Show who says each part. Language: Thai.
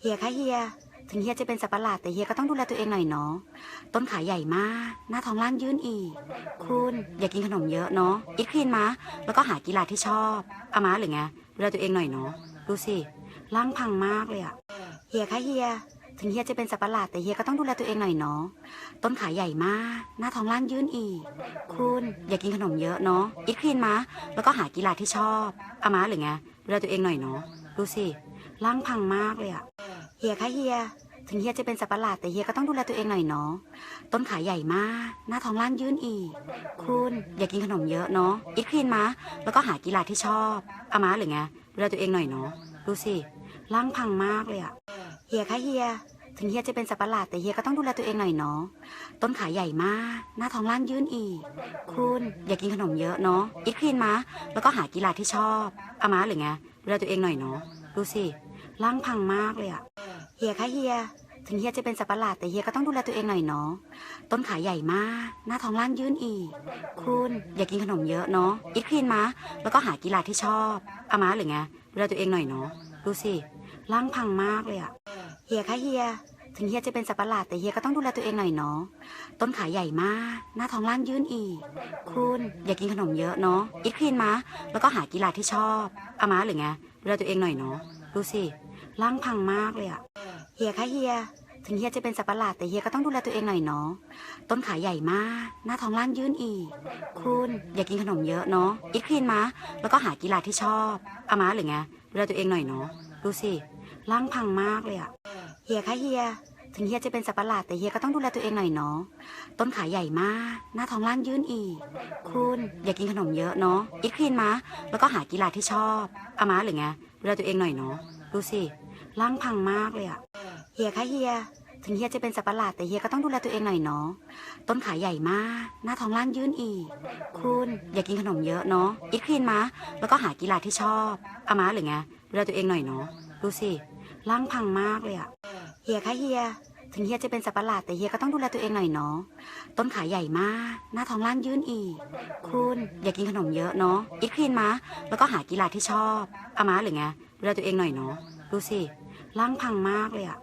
Speaker 1: เฮียคะเฮีย ถึงเฮียจะเป็นสัตว์ประหลาดแต่เฮียก็ต้องดูแลตัวเองหน่อยเนาะ ต้นขาใหญ่มาก หน้าท้องล่างยื่นอีก คุณอย่ากินขนมเยอะเนาะอีทคลีนมาแล้วก็หากีฬาที่ชอบอามาหรือไง ดูแลตัวเองหน่อยเนาะ ดูสิ ร่างพังมากเลยอะเฮียคะเฮีย ถึงเฮียจะเป็นสัตว์ประหลาดแต่เฮียก็ต้องดูแลตัวเองหน่อยเนาะ ต้นขาใหญ่มาก หน้าท้องล่างยื่นอีก คุณอย่ากินขนมเยอะเนาะอีทคลีนมาแล้วก็หากีฬาที่ชอบอามาหรือไง ดูแลตัวเองหน่อยเนาะ ดูสิ ร่างพังมากเลยอะเฮียคะเฮีย ถึงเฮียจะเป็นสัตว์ประหลาดแต่เฮียก็ต้องดูแลตัวเองหน่อยเนาะ ต้นขาใหญ่มาก หน้าท้องล่างยื่นอีก คุณอย่ากินขนมเยอะเนาะอีทคลีนมาแล้วก็หากีฬาที่ชอบอามาหรือไง ดูแลตัวเองหน่อยเนาะ ดูสิร่างพังมากเลยอะเฮียคะเฮีย ถึงเฮียจะเป็นสัตว์ประหลาดแต่เฮียก็ต้องดูแลตัวเองหน่อยเนาะ ต้นขาใหญ่มาก หน้าท้องล่างยื่นอีก คุณอย่ากินขนมเยอะเนาะอีทคลีนมาแล้วก็หากีฬาที่ชอบอามาหรือไง ดูแลตัวเองหน่อยเนาะ ดูสิ ร่างพังมากเลยอะเฮียคะเฮีย ถึงเฮียจะเป็นสัประหลาดแต่เฮียก็ต้องดูแลตัวเองหน่อยเนาะ ต้นขาใหญ่มาก หน้าท้องล่างยื่นอีก คุณอย่ากินขนมเยอะเนาะอีทคลีนมาแล้วก็หากีฬาที่ชอบอามาหรือไง ดูแลตัวเองหน่อยเนาะ ดูสิ ร่างพังมากเลยอะเฮียคะเฮีย ถึงเฮียจะเป็นสัประหลาดแต่เฮียก็ต้องดูแลตัวเองหน่อยเนาะ ต้นขาใหญ่มาก หน้าท้องล่างยื่นอีก คุณอย่ากินขนมเยอะเนาะอีทคลีนมาแล้วก็หากีฬาที่ชอบอามาหรือไง ดูแลตัวเองหน่อยเนาะ ดูสิ ร่างพังมากเลยอะเฮียคะเฮีย ถึงเฮียจะเป็นสัตว์ประหลาดแต่เฮียก็ต้องดูแลตัวเองหน่อยเนาะ ต้นขาใหญ่มาก หน้าท้องล่างยื่นอีก คุณอย่ากินขนมเยอะเนาะอีทคลีนมา แล้วก็หากีฬาที่ชอบ อามาหรือไง ดูแลตัวเองหน่อยเนาะ ดูสิ ร่างพังมากเลยอะเฮียคะเฮีย ถึงเฮียจะเป็นสัตว์ประหลาดแต่เฮียก็ต้องดูแลตัวเองหน่อยเนาะ ต้นขาใหญ่มาก หน้าท้องล่างยื่นอีก คุณอย่ากินขนมเยอะเนาะอีทคลีนมา แล้วก็หากีฬาที่ชอบ อามาหรือไง ดูแลตัวเองหน่อยเนาะ ดูสิร่างพังมากเลยอะเฮียคะเฮีย ถึงเฮียจะเป็นสัตว์ประหลาดแต่เฮียก็ต้องดูแลตัวเองหน่อยเนาะต้นขาใหญ่มาก หน้าท้องล่างยื่นอีก คุณอย่ากินขนมเยอะเนาะอีทคลีนมาแล้วก็หากีฬาที่ชอบเอามาหรือไงดูแลตัวเองหน่อยเนาะดูสิร่างพังมากเลยอะเฮียคะเฮีย ถึงเฮียจะเป็นสัตว์ประหลาดแต่เฮียก็ต้องดูแลตัวเองหน่อยเนาะต้นขาใหญ่มาก หน้าท้องล่างยื่นอีก คุณอย่ากินขนมเยอะเนาะอีทคลีนมาแล้วก็หากีฬาที่ชอบเอามาหรือไง ดูแลตัวเองหน่อยเนาะดูสิร่างพังมากเลยอะ